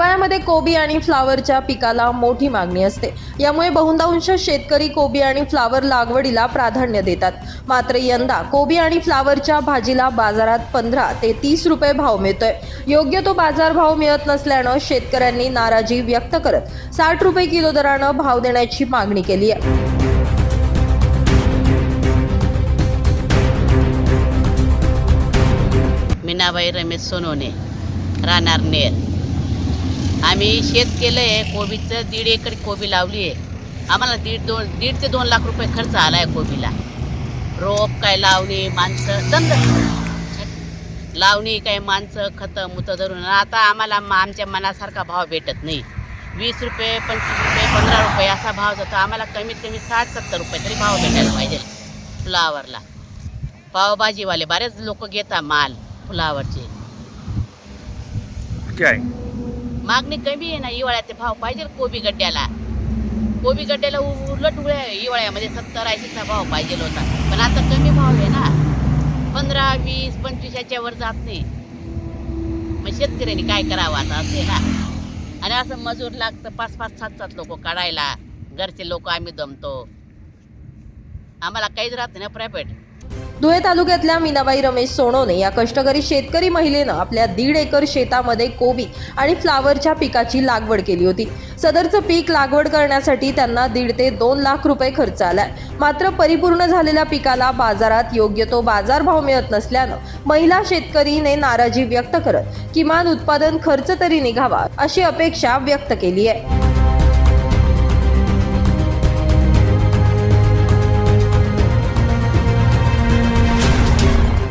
हिवाळ्यामध्ये कोबी आणि फ्लावरच्या पिकाला मोठी मागणी असते. यामुळे बहुतांश शेतकरी कोबी आणि फ्लावर लागवडीला प्राधान्य देतात. मात्र यंदा कोबी आणि फ्लावरच्या भाजीला बाजारात पंधरा ते तीस रुपये भाव मिळतोय. योग्य तो बाजारभाव मिळत नसल्यानं शेतकऱ्यांनी नाराजी व्यक्त करत साठ रुपये किलो दरानं भाव देण्याची मागणी केली आहे. मीनाबाई रमेश सोनोने राहणार नेर. आम्ही शेत केलं आहे कोबीचं दीड एकर कोबी लावली आहे आम्हाला दीड दोन दीड ते दोन लाख रुपये खर्च आला आहे कोबीला. रोप काय लावणी माणसं समजा लावणी काय माणसं खतं मुतं धरून. आता आम्हाला म- आमच्या मनासारखा भाव भेटत नाही. वीस रुपये पंचवीस रुपये पंधरा रुपये असा भाव जातो. आम्हाला कमीत कमी साठ सत्तर रुपये तरी भाव भेटायला पाहिजे फुलावरला. पावभाजीवाले बरेच लोक घेतात माल फुलावरचे. काय मागणी कमी आहे ना हिवाळ्याचे भाव पाहिजे कोबी गड्ड्याला. कोबी गड्ड्याला उलट उळ्या हिवाळ्यामध्ये सत्तर ऐंशीचा भाव पाहिजे होता. पण आता कमी भाव आहे ना. पंधरा वीस पंचवीस याच्यावर जात नाही. मग शेतकऱ्यांनी काय करावं आता असे ना. आणि असं मजूर लागतं पाच पाच सात सात लोक काढायला. घरचे लोक आम्ही दमतो. आम्हाला काहीच राहत नाही ना प्रायव्हेट धुळे तालुक्यातल्या मीनाबाई रमेश सोनोने या कष्टकरी शेतकरी महिलेनं आपल्या दीड एकर शेतामध्ये कोबी आणि फ्लावरच्या पिकाची लागवड केली होती. सदरचं पीक लागवड करण्यासाठी त्यांना दीड ते दोन लाख रुपये खर्च आलाय. मात्र परिपूर्ण झालेल्या पिकाला बाजारात योग्य तो बाजारभाव मिळत नसल्यानं महिला शेतकरीने नाराजी व्यक्त करत किमान उत्पादन खर्च तरी निघावा अशी अपेक्षा व्यक्त केली आहे.